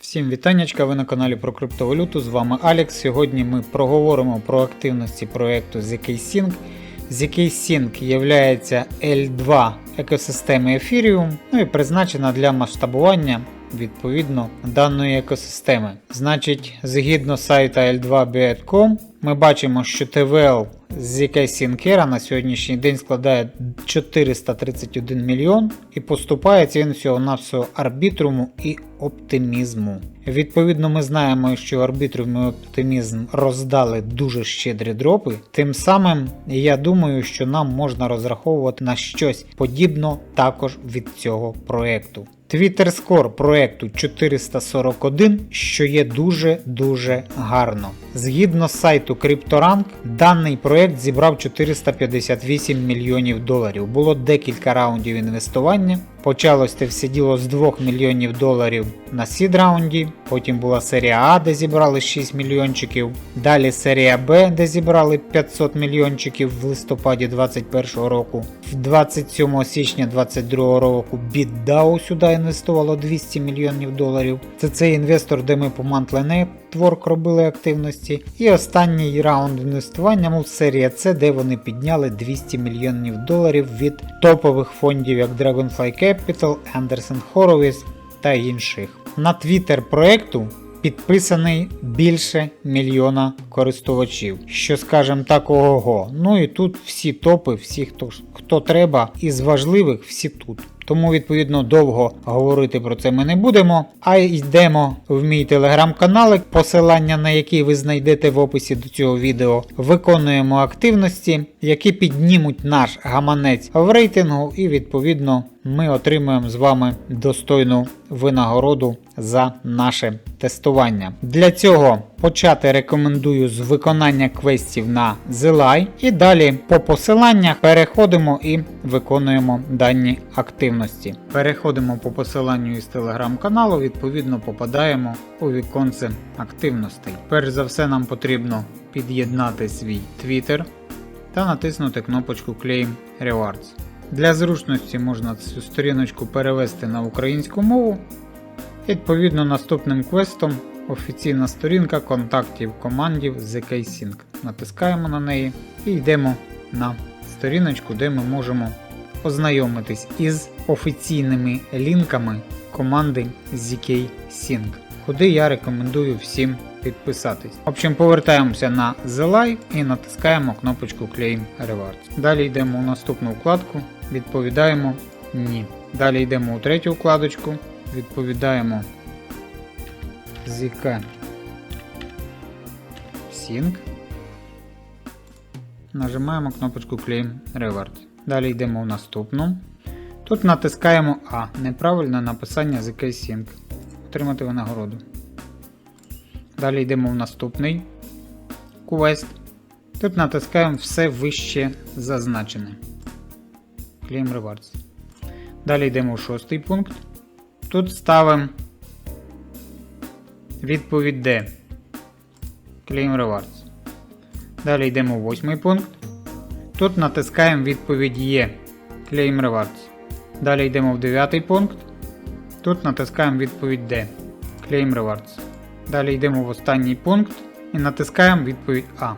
Всім вітаннячка, ви на каналі про криптовалюту. З вами Алекс. Сьогодні ми проговоримо про активності проєкту ZK-Sync. ZK-Sync є L2 екосистеми Ethereum, ну і призначена для масштабування відповідно даної екосистеми. Значить, згідно сайта L2.bet.com, ми бачимо, що TVL з ZK-Syncera на сьогоднішній день складає 431 мільйон і поступається він всього навсього арбітруму і оптимізму. Відповідно, ми знаємо, що арбітрум і оптимізм роздали дуже щедрі дропи. Тим самим я думаю, що нам можна розраховувати на щось подібно також від цього проекту. Twitter Score проекту 441, що є дуже-дуже гарно. Згідно сайту CryptoRank, даний проект зібрав 458 мільйонів доларів. Було декілька раундів інвестування. Почалось це все діло з 2 мільйонів доларів на сід раунді, потім була серія А, де зібрали 6 мільйончиків. Далі серія Б, де зібрали 500 мільйончиків в листопаді 2021 року. В 27 січня 2022 року BitDAO сюди інвестувало 200 мільйонів доларів. Це цей інвестор, де ми по Monthly Network робили активності. І останній раунд інвестування, мов серія С, де вони підняли 200 мільйонів доларів від топових фондів, як Dragonfly Capital, Anderson Horowitz та інших. На твіттер проекту підписаний більше мільйона користувачів, що скажем так, ого. Ну і тут всі топи, всі, хто, хто треба, із важливих, всі тут. Тому, відповідно, довго говорити про це ми не будемо, а йдемо в мій телеграм-канал, посилання на який ви знайдете в описі до цього відео. Виконуємо активності, які піднімуть наш гаманець в рейтингу, і відповідно ми отримуємо з вами достойну винагороду за наше тестування. Для цього почати рекомендую з виконання квестів на Zelai і далі по посиланнях переходимо і виконуємо дані активності. Переходимо по посиланню із телеграм-каналу, відповідно попадаємо у віконце активностей. Перш за все нам потрібно під'єднати свій Twitter та натиснути кнопочку Claim Rewards. Для зручності можна цю сторіночку перевести на українську мову. Відповідно, наступним квестом офіційна сторінка контактів командів ZK-Sync. Натискаємо на неї і йдемо на сторіночку, де ми можемо ознайомитись із офіційними лінками команди ZK-Sync, куди я рекомендую всім підписатись. В общем, повертаємося на The Live і натискаємо кнопочку Claim Rewards. Далі йдемо у наступну вкладку, відповідаємо Ні. Далі йдемо у третю вкладочку, відповідаємо ZK Sync. Нажимаємо кнопочку Claim Rewards. Далі йдемо в наступну. Тут натискаємо А. Неправильне написання ZK Sync. Отримати винагороду. Далі йдемо в наступний квест. Тут натискаємо все вище зазначене. Claim Rewards. Далі йдемо в шостий пункт. Тут ставимо відповідь D. Claim Rewards. Далі йдемо в восьмий пункт. Тут натискаємо відповідь Є. Claim Rewards. Далі йдемо в дев'ятий пункт. Тут натискаємо відповідь D. Claim Rewards. Далі йдемо в останній пункт і натискаємо відповідь А.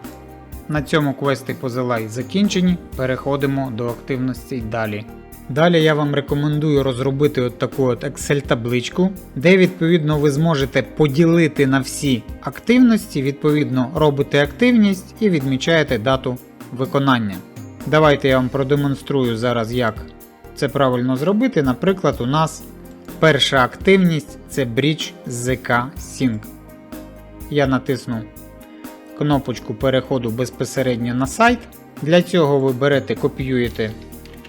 На цьому квести по Zelai закінчені. Переходимо до активності далі. Далі я вам рекомендую розробити от таку от Excel-табличку, де відповідно ви зможете поділити на всі активності, відповідно робите активність і відмічаєте дату виконання. Давайте я вам продемонструю зараз, як це правильно зробити. Наприклад, у нас перша активність це Bridge ZK Sync. Я натисну кнопочку переходу безпосередньо на сайт. Для цього ви берете, копіюєте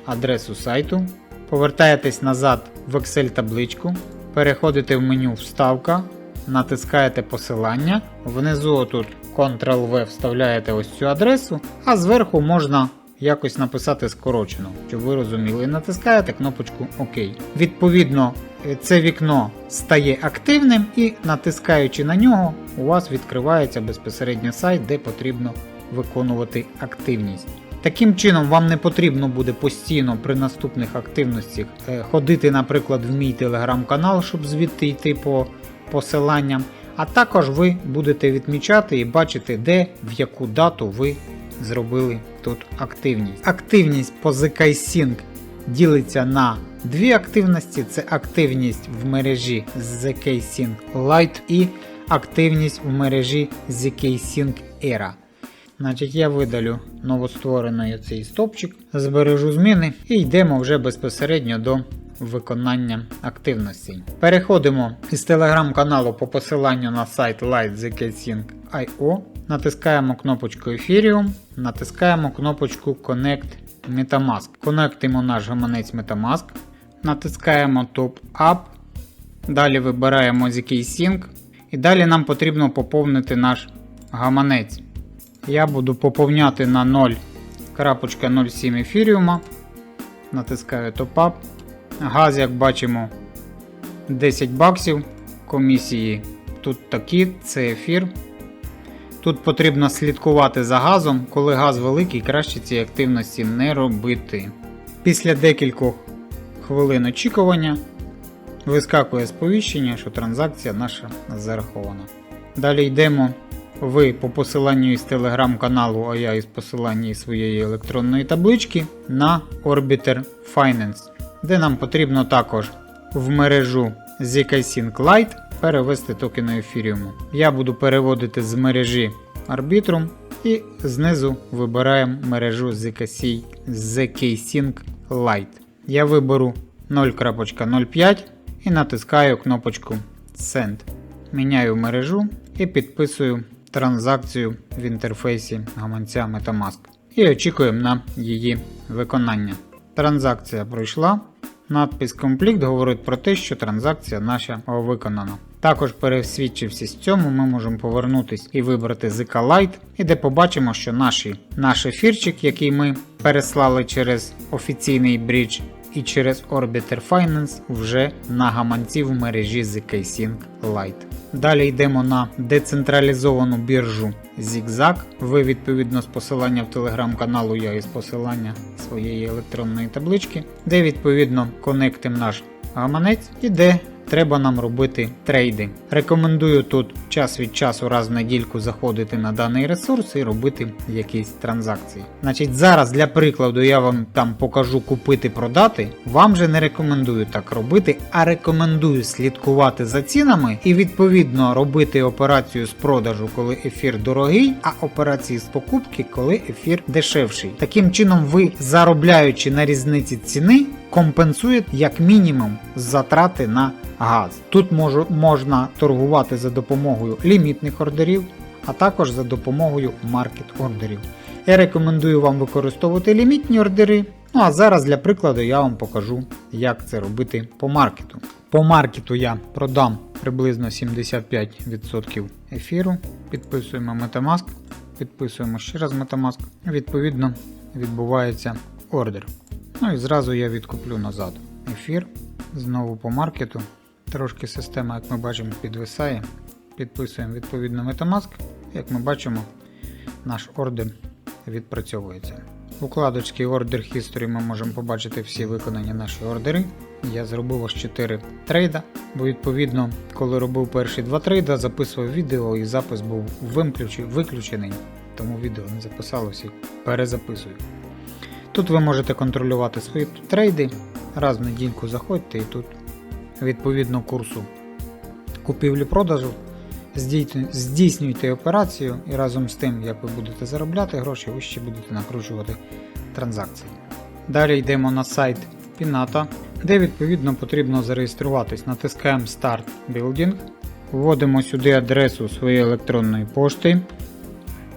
адресу сайту, повертаєтесь назад в Excel табличку, переходите в меню Вставка, натискаєте посилання. Внизу тут Ctrl-V вставляєте ось цю адресу, а зверху можна якось написати скорочено, щоб ви розуміли. Натискаєте кнопочку ОК. Відповідно, це вікно стає активним і натискаючи на нього, у вас відкривається безпосередньо сайт, де потрібно виконувати активність. Таким чином, вам не потрібно буде постійно при наступних активностях е, ходити, наприклад, в мій телеграм-канал, щоб звідти йти по посиланням, а також ви будете відмічати і бачити, де в яку дату ви зробили тут активність. Активність по ZK-Sync ділиться на дві активності: це активність в мережі ZK-Sync Lite і активність в мережі ZK-Sync Era. Значить, я видалю новостворений цей стопчик, збережу зміни і йдемо вже безпосередньо до виконання активностей. Переходимо із телеграм-каналу по посиланню на сайт lightzkSync.io, натискаємо кнопочку Ethereum, натискаємо кнопочку Connect Metamask. Конектимо наш гаманець Metamask, натискаємо Top Up, далі вибираємо ZK-Sync і далі нам потрібно поповнити наш гаманець. Я буду поповняти на 0.07 ефіріума. Натискаю Up. Газ, як бачимо, 10 баксів. Комісії тут такі, це ефір. Тут потрібно слідкувати за газом. Коли газ великий, краще ці активності не робити. Після декількох хвилин очікування вискакує сповіщення, що транзакція наша зарахована. Далі йдемо ви по посиланню із телеграм-каналу, а я із посилання своєї електронної таблички на Orbiter Finance, де нам потрібно також в мережу ZK-Sync Lite перевести токени ефіріуму. Я буду переводити з мережі Arbitrum і знизу вибираємо мережу ZK ZK-Sync Lite. Я виберу 0.05 і натискаю кнопочку Send. Міняю мережу і підписую транзакцію в інтерфейсі гаманця Metamask. І очікуємо на її виконання. Транзакція пройшла. Надпис Complete говорить про те, що транзакція наша виконана. Також пересвідчившись цьому, ми можемо повернутись і вибрати ZK Lite, і де побачимо, що наші, наш ефірчик, який ми переслали через офіційний брідж і через Orbiter Finance, вже на гаманці в мережі ZK-Sync Lite. Далі йдемо на децентралізовану біржу Zigzag. Ви відповідно з посилання в телеграм-каналу, я із посилання своєї електронної таблички, де відповідно конектим наш гаманець і де треба нам робити трейди. Рекомендую тут час від часу раз в недільку заходити на даний ресурс і робити якісь транзакції. Значить, зараз для прикладу я вам там покажу купити продати. Вам же не рекомендую так робити, а рекомендую слідкувати за цінами і відповідно робити операцію з продажу, коли ефір дорогий, а операції з покупки, коли ефір дешевший. Таким чином, ви заробляючи на різниці ціни, компенсуєте як мінімум затрати на газ. Тут можу, можна торгувати за допомогою лімітних ордерів, а також за допомогою маркет ордерів. Я рекомендую вам використовувати лімітні ордери. Ну а зараз для прикладу я вам покажу, як це робити по маркету. По маркету я продам приблизно 75% ефіру. Підписуємо Metamask, підписуємо ще раз Metamask. Відповідно, відбувається ордер. Ну і зразу я відкуплю назад ефір. Знову по маркету. Трошки система, як ми бачимо, підвисає. Підписуємо відповідно Metamask. Як ми бачимо, наш ордер відпрацьовується. В укладочці Order History ми можемо побачити всі виконані наші ордери. Я зробив аж 4 трейда, бо відповідно, коли робив перші два трейда, записував відео і запис був виключений, тому відео не записалося і перезаписую. Тут ви можете контролювати свої трейди. Раз в недільку заходьте і тут відповідно курсу купівлі-продажу здійснюйте операцію і разом з тим, як ви будете заробляти гроші, ви ще будете накручувати транзакції. Далі йдемо на сайт Pinata, де відповідно потрібно зареєструватись. Натискаємо Start Building, вводимо сюди адресу своєї електронної пошти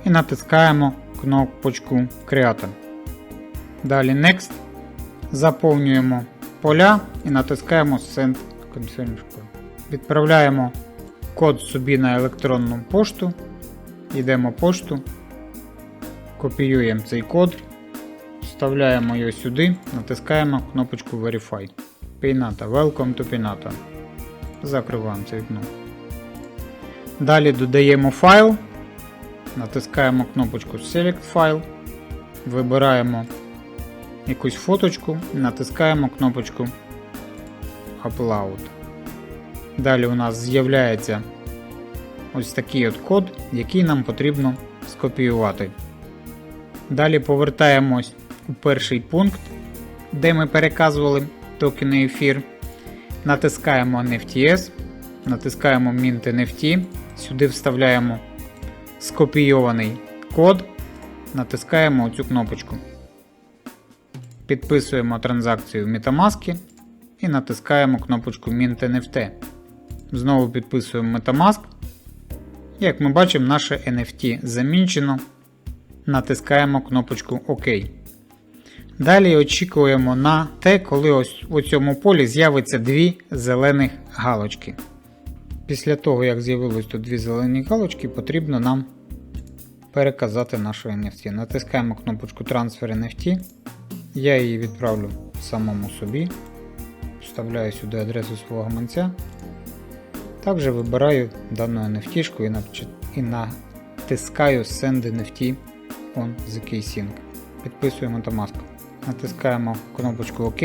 і натискаємо кнопочку Create. Далі Next. Заповнюємо поля і натискаємо Send Confirm. Відправляємо код собі на електронну пошту. Йдемо пошту, копіюємо цей код, вставляємо його сюди, натискаємо кнопочку Verify. Pinata. Welcome to Pinata. Закриваємо це вікно. Далі додаємо файл, натискаємо кнопочку Select File, вибираємо якусь фоточку натискаємо кнопочку Upload. Далі у нас з'являється ось такий от код, який нам потрібно скопіювати. Далі повертаємось у перший пункт, де ми переказували токени ефір. Натискаємо NFTS, натискаємо Mint NFT, сюди вставляємо скопійований код, натискаємо цю кнопочку. Підписуємо транзакцію в Metamask і натискаємо кнопочку Mint NFT. Знову підписуємо Metamask. Як ми бачимо, наше NFT замінчено. Натискаємо кнопочку ОК. Далі очікуємо на те, коли ось у цьому полі з'явиться дві зелених галочки. Після того, як з'явилось тут дві зелені галочки, потрібно нам переказати нашу NFT. Натискаємо кнопочку Transfer NFT. Я її відправлю самому собі. Вставляю сюди адресу свого гаманця. Також вибираю дану NFT і, натискаю Send NFT on the Keysync. Підписуємо Metamask. Натискаємо кнопочку ОК.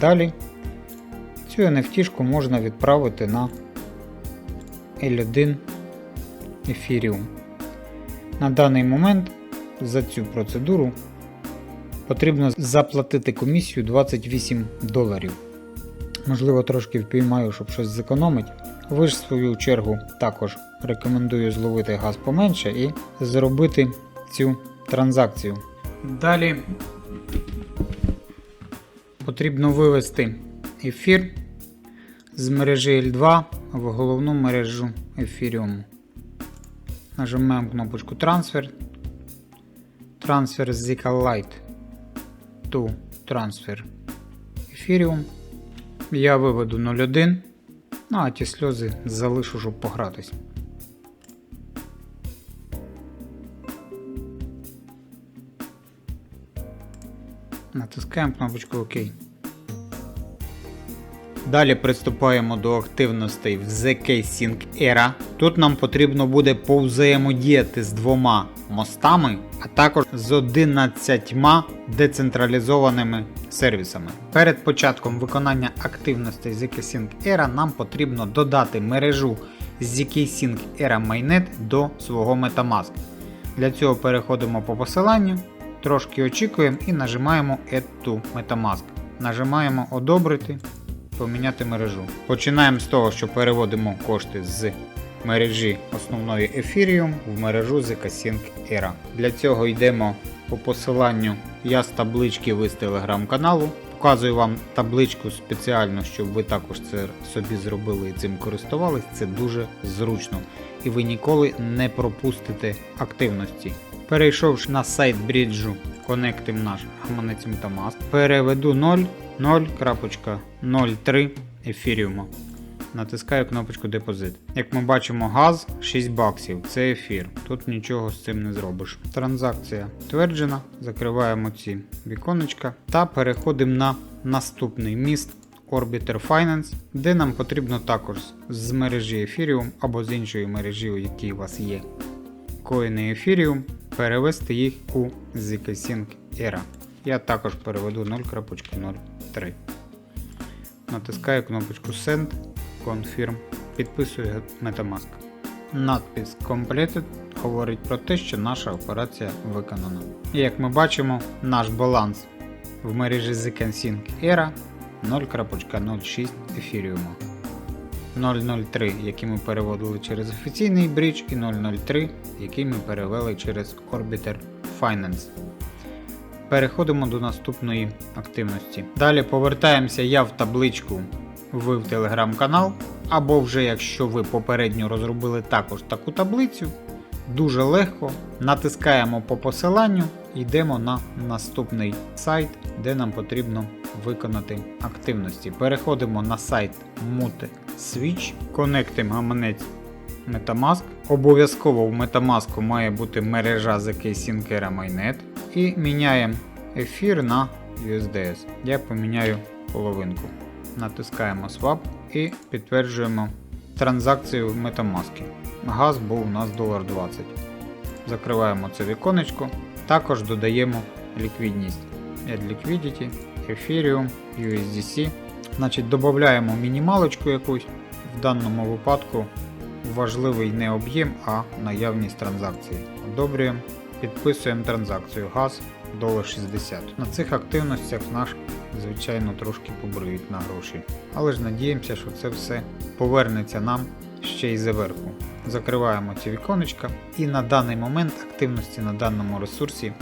Далі цю NFT можна відправити на L1 Ethereum. На даний момент за цю процедуру потрібно заплатити комісію 28 доларів. Можливо, трошки впіймаю, щоб щось зекономити. Ви ж в свою чергу також рекомендую зловити газ поменше і зробити цю транзакцію. Далі потрібно вивести ефір з мережі L2 в головну мережу Ethereum. Нажимаємо кнопочку Transfer. Transfer Zika Lite to Transfer Ethereum. Я виведу 0.1. Ну а ті сльози залишу, щоб погратись. Натискаємо кнопочку ОК. Далі приступаємо до активностей в ZK-Sync Era. Тут нам потрібно буде повзаємодіяти з двома мостами, а також з 11 децентралізованими сервісами. Перед початком виконання активностей ZK-Sync Era нам потрібно додати мережу ZK-Sync Era Mainnet до свого Metamask. Для цього переходимо по посиланню, трошки очікуємо і нажимаємо Add to Metamask. Нажимаємо Одобрити поміняти мережу. Починаємо з того, що переводимо кошти з мережі основної Ethereum в мережу ZK-Sync Era. Для цього йдемо по посиланню я з таблички ви з телеграм-каналу. Показую вам табличку спеціально, щоб ви також це собі зробили і цим користувались. Це дуже зручно. І ви ніколи не пропустите активності. Перейшовши на сайт бріджу, конектим наш гаманець Metamask, переведу 0 0.03 ефіріума. Натискаю кнопочку депозит. Як ми бачимо, газ 6 баксів. Це ефір. Тут нічого з цим не зробиш. Транзакція підтверджена. Закриваємо ці віконечка та переходимо на наступний міст Orbiter Finance, де нам потрібно також з мережі Ethereum або з іншої мережі, у якій у вас є коїни Ethereum, перевести їх у ZK-Sync Era. Я також переведу 0.03. Натискаю кнопочку Send, Confirm, підписую Metamask. Надпис Completed говорить про те, що наша операція виконана. І як ми бачимо, наш баланс в мережі ZK-Sync Era 0.06 ефіріуму. 003, який ми переводили через офіційний брідж, і 003, який ми перевели через Orbiter Finance. Переходимо до наступної активності. Далі повертаємося я в табличку ви в телеграм-канал. Або вже якщо ви попередньо розробили також таку таблицю, дуже легко натискаємо по посиланню йдемо на наступний сайт, де нам потрібно виконати активності. Переходимо на сайт Mute Switch, конектимо гаманець Metamask. Обов'язково в Metamask має бути мережа ZK Syncera Mainnet. І міняємо ефір на USDS. Я поміняю половинку. Натискаємо Swap і підтверджуємо транзакцію в Metamask. Газ був у нас 1,20$. Закриваємо це віконечко. Також додаємо ліквідність. Add Liquidity, Ethereum, USDC. Значить, Додаємо мінімалочку якусь. В даному випадку важливий не об'єм, а наявність транзакцій. Одобрюємо, підписуємо транзакцію газ долар 60. На цих активностях наш, звичайно, трошки побриють на гроші. Але ж надіємося, що це все повернеться нам ще й заверху. Закриваємо ці віконечка і на даний момент активності на даному ресурсі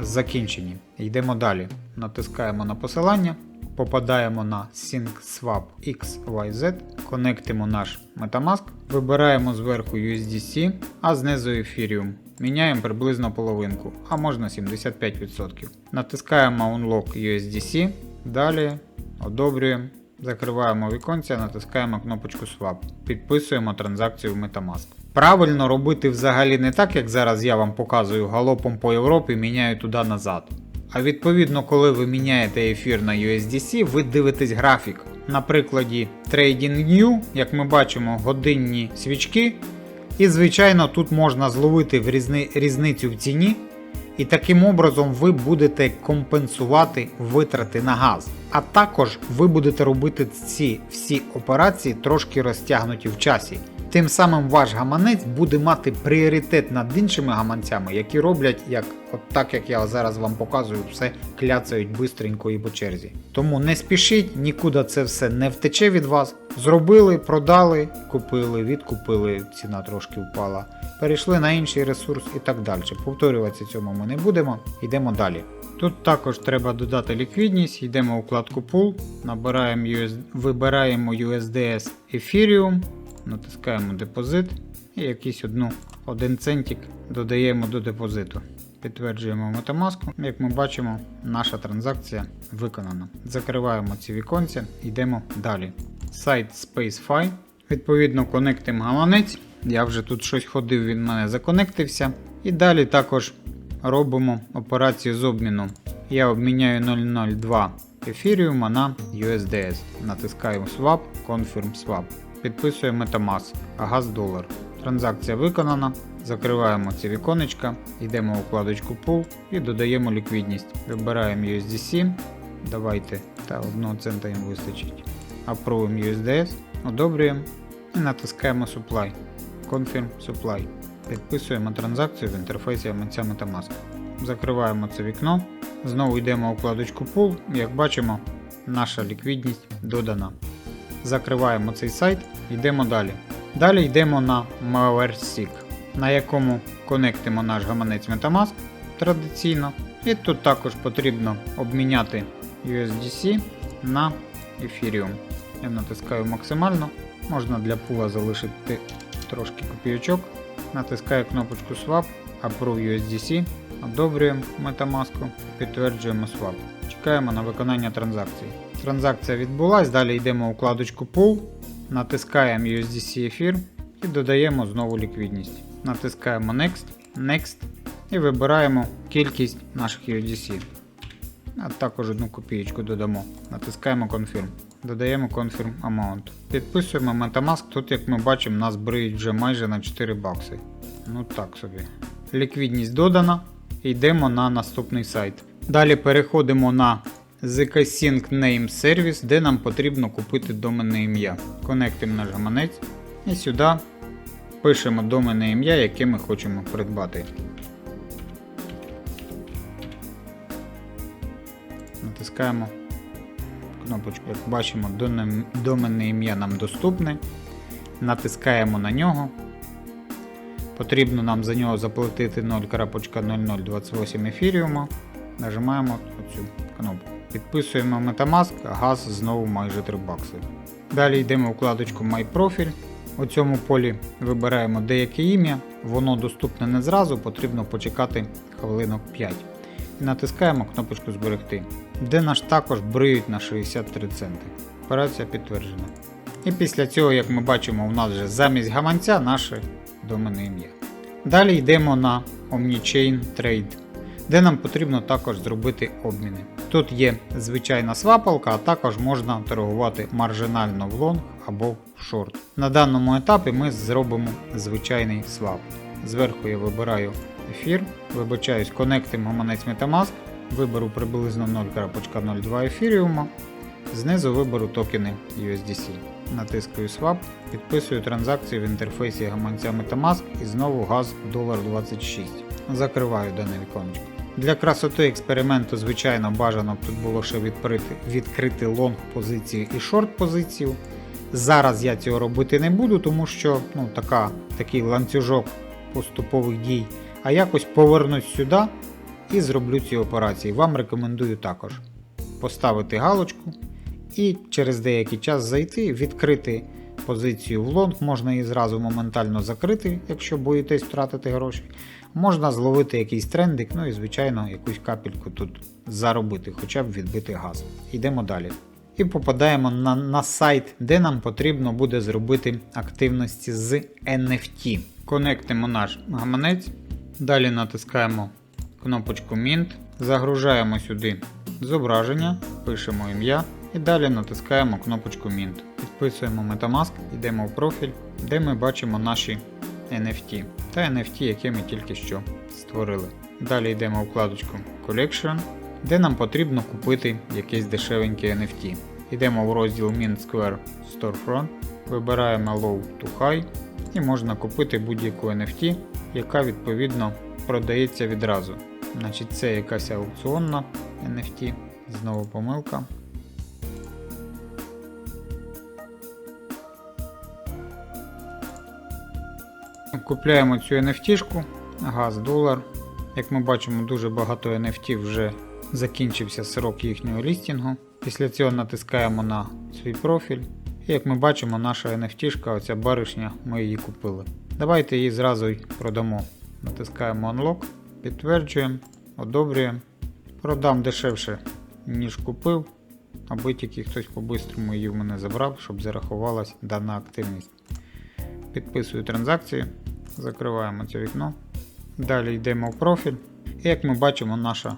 закінчені. Йдемо далі. Натискаємо на посилання, попадаємо на SyncSwap XYZ, конектимо наш Metamask, вибираємо зверху USDC, а знизу Ethereum. Міняємо приблизно половинку, а можна 75%. Натискаємо Unlock USDC, далі одобрюємо. Закриваємо віконця, натискаємо кнопочку Swap. Підписуємо транзакцію в Metamask. Правильно робити взагалі не так, як зараз я вам показую галопом по Європі, міняю туди назад. А відповідно, коли ви міняєте ефір на USDC, ви дивитесь графік. На прикладі TradingView, як ми бачимо, годинні свічки. І, звичайно, тут можна зловити в різни... різницю в ціні. І таким образом ви будете компенсувати витрати на газ. А також ви будете робити ці всі операції трошки розтягнуті в часі. Тим самим ваш гаманець буде мати пріоритет над іншими гаманцями, які роблять, як от так як я зараз вам показую, все кляцають бистренько і по черзі. Тому не спішіть, нікуди це все не втече від вас. Зробили, продали, купили, відкупили, ціна трошки впала. Перейшли на інший ресурс і так далі. Повторюватися цьому ми не будемо, йдемо далі. Тут також треба додати ліквідність, йдемо у вкладку Pool, набираємо вибираємо USDS Ethereum, натискаємо депозит і якийсь одну, один центик додаємо до депозиту. Підтверджуємо Metamask. Як ми бачимо, наша транзакція виконана. Закриваємо ці віконці, йдемо далі. Сайт SpaceFi. Відповідно, конектимо гаманець. Я вже тут щось ходив, він мене законектився. І далі також робимо операцію з обміну. Я обміняю 002 ефіріума на USDS. Натискаємо Swap, Confirm Swap. Підписуємо Metamask, газ долар. Транзакція виконана. Закриваємо ці віконечка, йдемо у вкладочку Pool і додаємо ліквідність. Вибираємо USDC. Давайте, та 1 цента їм вистачить. Апровуємо USDS, одобрюємо і натискаємо Supply. Confirm Supply. Підписуємо транзакцію в інтерфейсі гаманця Metamask. Закриваємо це вікно. Знову йдемо у вкладочку Pool. Як бачимо, наша ліквідність додана. Закриваємо цей сайт, йдемо далі. Далі йдемо на MaverSeek, на якому конектимо наш гаманець Metamask традиційно. І тут також потрібно обміняти USDC на Ethereum. Я натискаю максимально, можна для пула залишити трошки копійочок. Натискаю кнопочку Swap, Approve USDC, одобрюємо Metamask, підтверджуємо Swap. Чекаємо на виконання транзакції. Транзакція відбулась, далі йдемо у вкладочку Pool, натискаємо USDC ефір і додаємо знову ліквідність. Натискаємо Next, Next і вибираємо кількість наших USDC. А також одну копієчку додамо. Натискаємо Confirm. Додаємо Confirm Amount. Підписуємо Metamask. Тут, як ми бачимо, нас бриють вже майже на 4 бакси. Ну так собі. Ліквідність додана. Йдемо на наступний сайт. Далі переходимо на ZK-Sync Name Service, де нам потрібно купити доменне ім'я. Конектимо наш гаманець і сюди пишемо доменне ім'я, яке ми хочемо придбати. Натискаємо кнопочку. Як бачимо, домен- доменне ім'я нам доступне. Натискаємо на нього. Потрібно нам за нього заплатити 0.0028 ефіріума. Нажимаємо оцю кнопку. Підписуємо Metamask, газ знову майже 3 бакси. Далі йдемо у вкладочку My Profile. У цьому полі вибираємо деяке ім'я, воно доступне не зразу, потрібно почекати хвилинок 5. І натискаємо кнопочку Зберегти, де наш також бриють на 63 центи. Операція підтверджена. І після цього, як ми бачимо, у нас вже замість гаманця наше доменне ім'я. Далі йдемо на Omnichain Trade, де нам потрібно також зробити обміни. Тут є звичайна свапалка, а також можна торгувати маржинально в лонг або в шорт. На даному етапі ми зробимо звичайний свап. Зверху я вибираю ефір, вибачаюсь, конектимо гаманець Metamask, виберу приблизно 0.02 ефіріума, знизу виберу токени USDC. натискаю Swap, підписую транзакцію в інтерфейсі гаманця Metamask і знову газ $1.26. Закриваю дане віконечко. Для красоти експерименту, звичайно, бажано тут було ще відкрити, відкрити лонг позицію і шорт позицію. Зараз я цього робити не буду, тому що ну, така, такий ланцюжок поступових дій. А якось повернусь сюди і зроблю ці операції. Вам рекомендую також поставити галочку і через деякий час зайти, відкрити позицію в лонг. Можна її зразу моментально закрити, якщо боїтесь втратити гроші. Можна зловити якийсь трендик, ну і звичайно якусь капельку тут заробити, хоча б відбити газ. Йдемо далі. І попадаємо на, на сайт, де нам потрібно буде зробити активності з NFT. Конектимо наш гаманець, далі натискаємо кнопочку Mint, загружаємо сюди зображення, пишемо ім'я і далі натискаємо кнопочку Mint. Підписуємо Metamask, йдемо в профіль, де ми бачимо наші NFT та NFT, які ми тільки що створили. Далі йдемо в вкладочку Collection, де нам потрібно купити якесь дешевеньке NFT. Йдемо в розділ Mint Square Storefront, вибираємо Low to High і можна купити будь-яку NFT, яка відповідно продається відразу. Значить, це якась аукціонна NFT, знову помилка. Купляємо цю NFT, газ долар. Як ми бачимо, дуже багато NFT вже закінчився срок їхнього лістінгу. Після цього натискаємо на свій профіль. І як ми бачимо, наша NFT, оця баришня, ми її купили. Давайте її зразу й продамо. Натискаємо Unlock, підтверджуємо, одобрюємо. Продам дешевше, ніж купив, аби тільки хтось по-бистрому її в мене забрав, щоб зарахувалась дана активність. Підписую транзакцію, закриваємо це вікно. Далі йдемо в профіль. І як ми бачимо, наша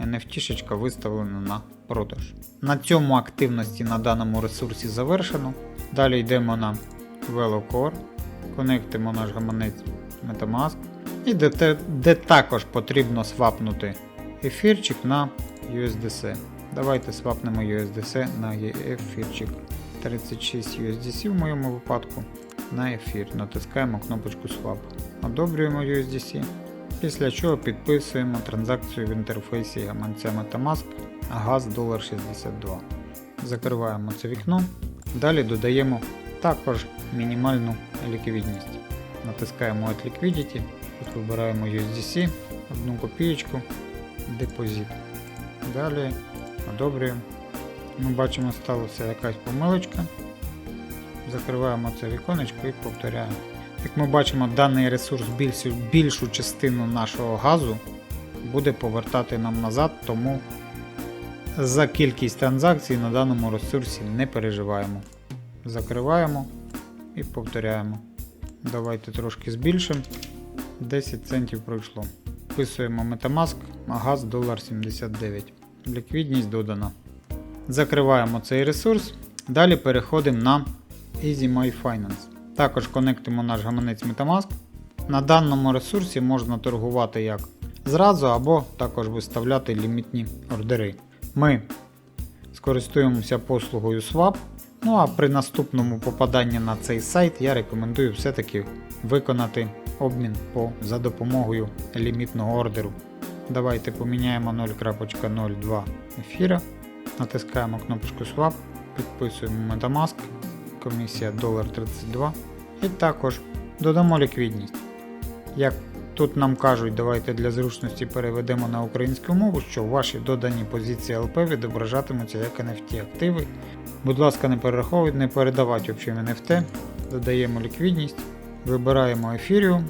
NFT виставлена на продаж. На цьому активності на даному ресурсі завершено. Далі йдемо на VeloCore, конектимо наш гаманець Metamask. І де, де також потрібно свапнути ефірчик на USDC. Давайте свапнемо USDC на ефірчик 36 USDC в моєму випадку на ефір. Натискаємо кнопочку Swap. Одобрюємо USDC. Після чого підписуємо транзакцію в інтерфейсі гаманця Metamask газ $1.62. Закриваємо це вікно. Далі додаємо також мінімальну ліквідність. Натискаємо Add Liquidity, тут вибираємо USDC, одну копієчку, депозит. Далі одобрюємо. Ми бачимо, сталася якась помилочка. Закриваємо це віконечко і повторяємо. Як ми бачимо, даний ресурс більшу, більшу частину нашого газу буде повертати нам назад, тому за кількість транзакцій на даному ресурсі не переживаємо. Закриваємо і повторяємо. Давайте трошки збільшимо. 10 центів пройшло. Вписуємо Metamask, а газ $1.79. Ліквідність додана. Закриваємо цей ресурс. Далі переходимо на Easy. Також конектимо наш гаманець Metamask. На даному ресурсі можна торгувати як зразу або також виставляти лімітні ордери. Ми скористуємося послугою Swap. Ну а при наступному попаданні на цей сайт я рекомендую все-таки виконати обмін по, за допомогою лімітного ордеру. Давайте поміняємо 0.02 ефіра, натискаємо кнопочку Swap, підписуємо Metamask, комісія $1.32 і також додамо ліквідність. Як тут нам кажуть, давайте для зручності переведемо на українську мову, що ваші додані позиції ЛП відображатимуться як NFT активи. Будь ласка, не перераховуйте, не передавати общим NFT, додаємо ліквідність, вибираємо Ethereum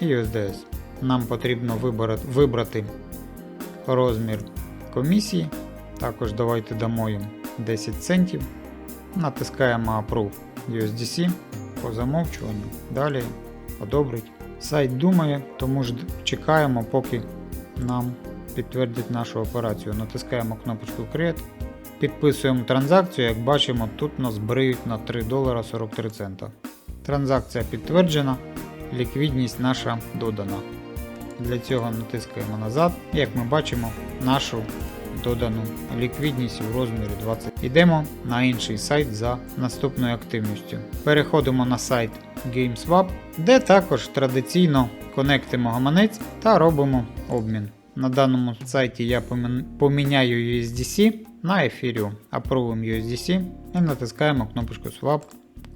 і USDS. Нам потрібно вибрати, розмір комісії. Також давайте дамо їм 10 центів. Натискаємо Approve USDC по замовчуванню. Далі одобрить. Сайт думає, тому ж чекаємо, поки нам підтвердять нашу операцію. Натискаємо кнопочку Create. Підписуємо транзакцію, як бачимо, тут нас бриють на 3 долара 43 цента. Транзакція підтверджена, ліквідність наша додана. Для цього натискаємо назад. Як ми бачимо, нашу додану ліквідність в розмірі 20. Йдемо на інший сайт за наступною активністю. Переходимо на сайт GameSwap, де також традиційно конектимо гаманець та робимо обмін. На даному сайті я поміняю USDC на Ethereum, апрувуємо USDC і натискаємо кнопочку Swap,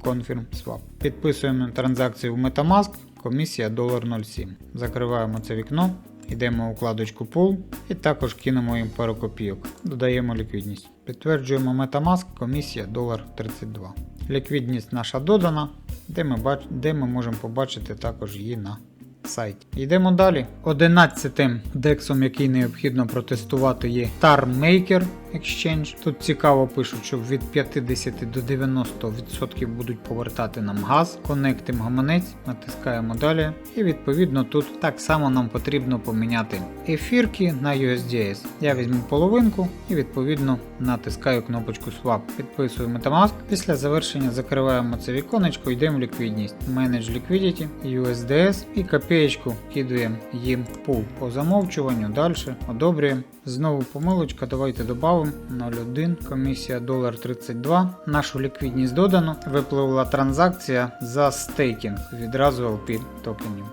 Confirm Swap. Підписуємо транзакцію в Metamask, комісія $0.07. Закриваємо це вікно, йдемо у вкладочку Pool і також кинемо їм пару копійок. Додаємо ліквідність. Підтверджуємо Metamask, комісія $1.32. Ліквідність наша додана, де ми, бач... де ми можемо побачити також її на сайті. Йдемо далі. 11 дексом, який необхідно протестувати, є TarMaker Exchange. Тут цікаво пишуть, що від 50 до 90% будуть повертати нам газ. Конектимо гаманець, натискаємо далі. І відповідно тут так само нам потрібно поміняти ефірки на USDS. Я візьму половинку і відповідно натискаю кнопочку Swap. Підписую Metamask. Після завершення закриваємо це віконечко, йдемо в ліквідність. Manage Liquidity, USDS і копієчку кидуємо їм пул по замовчуванню. Далі одобрюємо. Знову помилочка, давайте додамо 0,1, комісія $1.32. Нашу ліквідність додано. Випливла транзакція за стейкінг відразу LP токенів.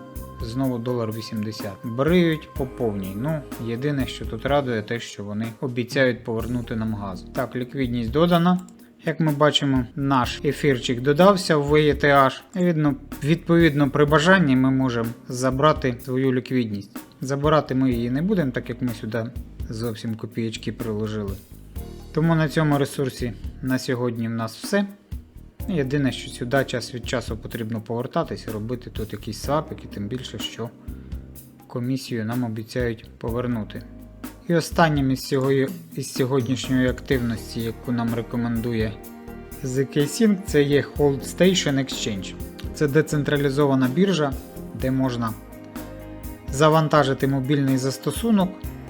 Знову $1.80. Бриють по повній. Ну, єдине, що тут радує, те, що вони обіцяють повернути нам газ. Так, ліквідність додана. Як ми бачимо, наш ефірчик додався в ETH. Відно, відповідно, при бажанні ми можемо забрати свою ліквідність. Забирати ми її не будемо, так як ми сюди зовсім копієчки приложили. Тому на цьому ресурсі на сьогодні в нас все. Єдине, що сюди час від часу потрібно повертатись і робити тут якісь свапики, тим більше, що комісію нам обіцяють повернути. І останнім із, цього, із сьогоднішньої активності, яку нам рекомендує ZK-Sync, це є Hold Station Exchange. Це децентралізована біржа, де можна завантажити мобільний застосунок,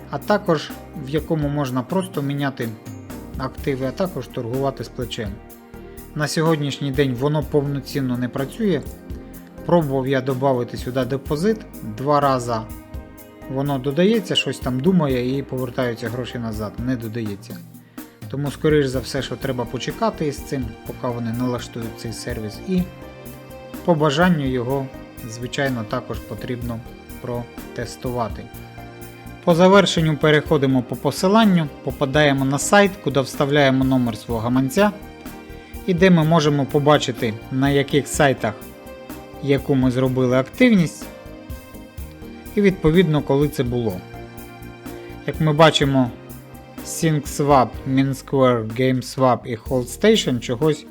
а також в якому можна просто міняти активи, а також торгувати з плечем. На сьогоднішній день воно повноцінно не працює. Пробував я додати сюди депозит два рази. Воно додається, щось там думає і повертаються гроші назад. Не додається. Тому, скоріш за все, що треба почекати із цим, поки вони налаштують цей сервіс. І по бажанню його, звичайно, також потрібно протестувати. По завершенню переходимо по посиланню, попадаємо на сайт, куди вставляємо номер свого гаманця, і де ми можемо побачити, на яких сайтах яку ми зробили активність, і відповідно, коли це було. Як ми бачимо, SyncSwap, MinSquare, GameSwap і HoldStation чогось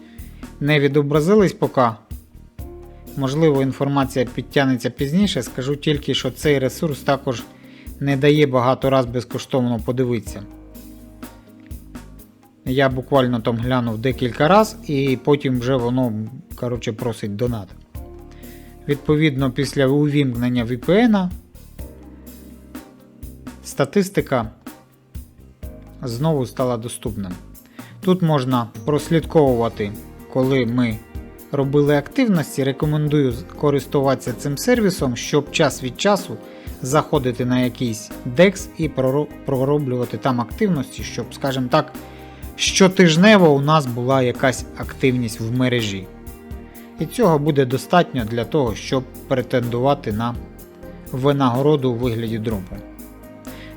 не відобразились поки. Можливо, інформація підтягнеться пізніше. Скажу тільки, що цей ресурс також не дає багато раз безкоштовно подивитися. Я буквально там глянув декілька раз і потім вже воно коротше, просить донат. Відповідно, після увімкнення VPN статистика знову стала доступним. Тут можна прослідковувати, коли ми робили активності. Рекомендую користуватися цим сервісом, щоб час від часу заходити на якийсь DEX і пророблювати там активності, щоб, скажімо так, щотижнево у нас була якась активність в мережі. І цього буде достатньо для того, щоб претендувати на винагороду у вигляді дропу.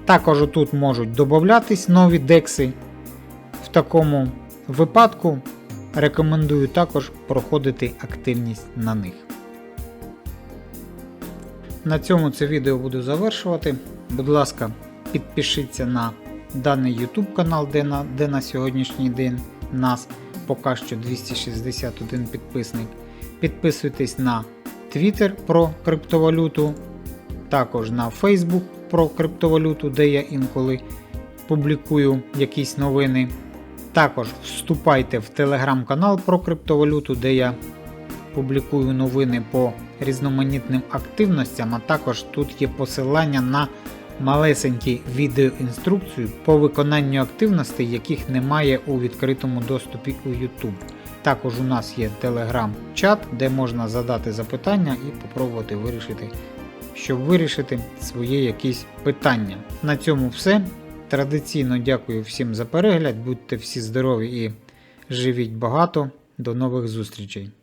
Також тут можуть додатись нові декси. В такому випадку рекомендую також проходити активність на них. На цьому це відео буду завершувати. Будь ласка, підпишіться на даний YouTube канал, де на, де на сьогоднішній день нас поки що 261 підписник. Підписуйтесь на Twitter про криптовалюту, також на Facebook про криптовалюту, де я інколи публікую якісь новини. Також вступайте в телеграм-канал про криптовалюту, де я публікую новини по різноманітним активностям, а також тут є посилання на малесенькі відеоінструкцію по виконанню активностей, яких немає у відкритому доступі у YouTube. Також у нас є телеграм-чат, де можна задати запитання і попробувати вирішити, щоб вирішити свої якісь питання. На цьому все. Традиційно дякую всім за перегляд. Будьте всі здорові і живіть багато. До нових зустрічей!